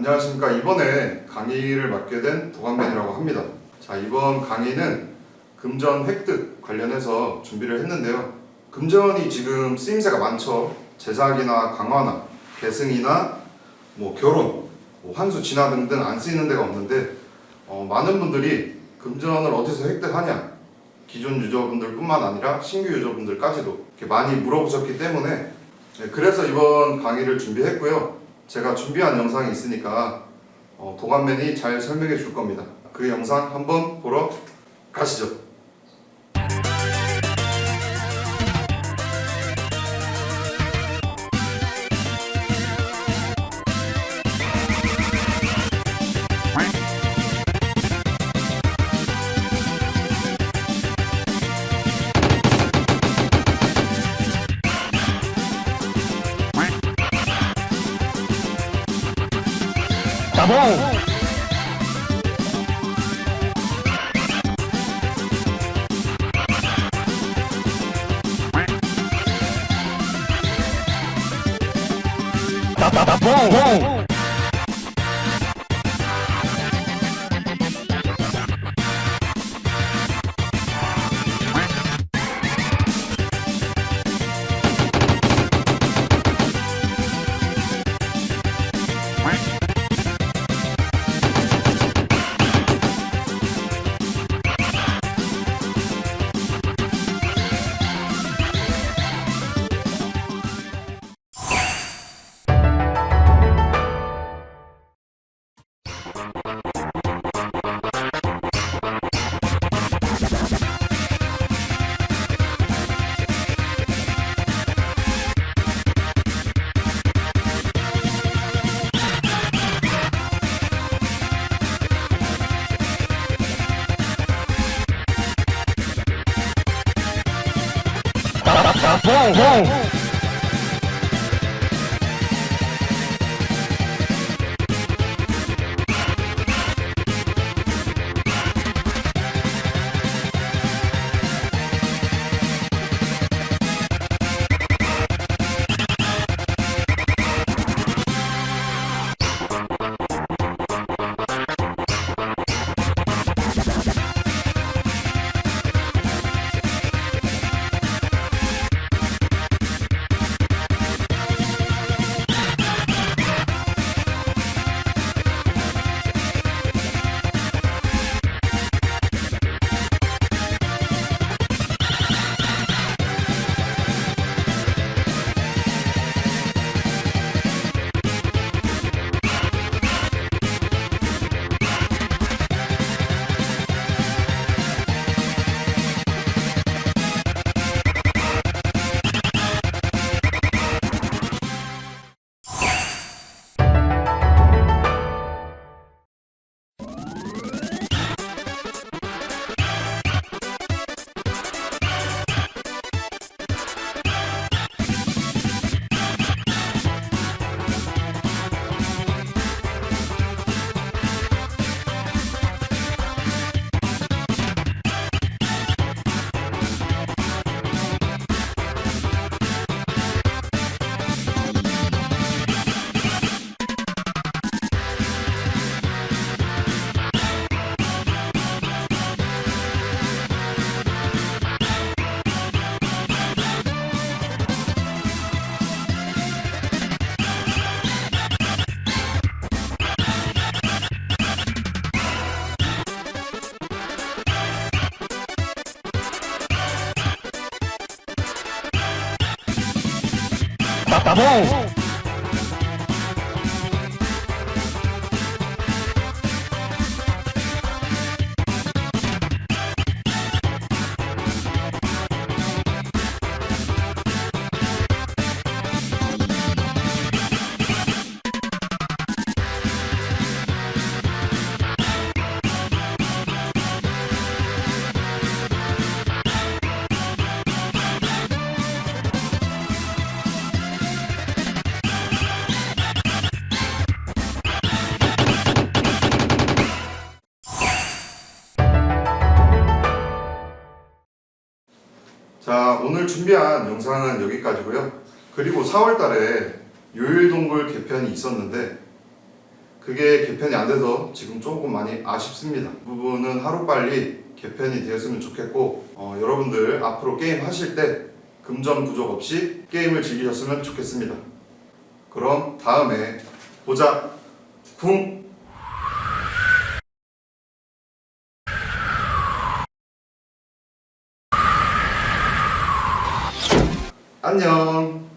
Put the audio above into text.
안녕하십니까. 이번에 강의를 맡게 된 도감맨이라고 합니다. 자, 이번 강의는 금전 획득 관련해서 준비를 했는데요. 금전이 지금 쓰임새가 많죠. 제작이나 강화나 계승이나 뭐 결혼, 뭐 환수 진화 등등 안 쓰이는 데가 없는데 어, 많은 분들이 금전을 어디서 획득하냐 기존 유저분들뿐만 아니라 신규 유저분들까지도 많이 물어보셨기 때문에 네, 그래서 이번 강의를 준비했고요. 제가 준비한 영상이 있으니까 어, 도감맨이 잘 설명해 줄 겁니다. 그 영상 한번 보러 가시죠. Tá bom? Tá, tá, tá bom, bom. 不用 tá bom? 자, 오늘 준비한 영상은 여기까지고요. 그리고 4월 달에 요일동굴 개편이 있었는데 그게 개편이 안 돼서 지금 조금 많이 아쉽습니다. 그 부분은 하루빨리 개편이 되었으면 좋겠고 어, 여러분들 앞으로 게임 하실 때 금전 부족 없이 게임을 즐기셨으면 좋겠습니다. 그럼 다음에 보자. 쿵. 안녕.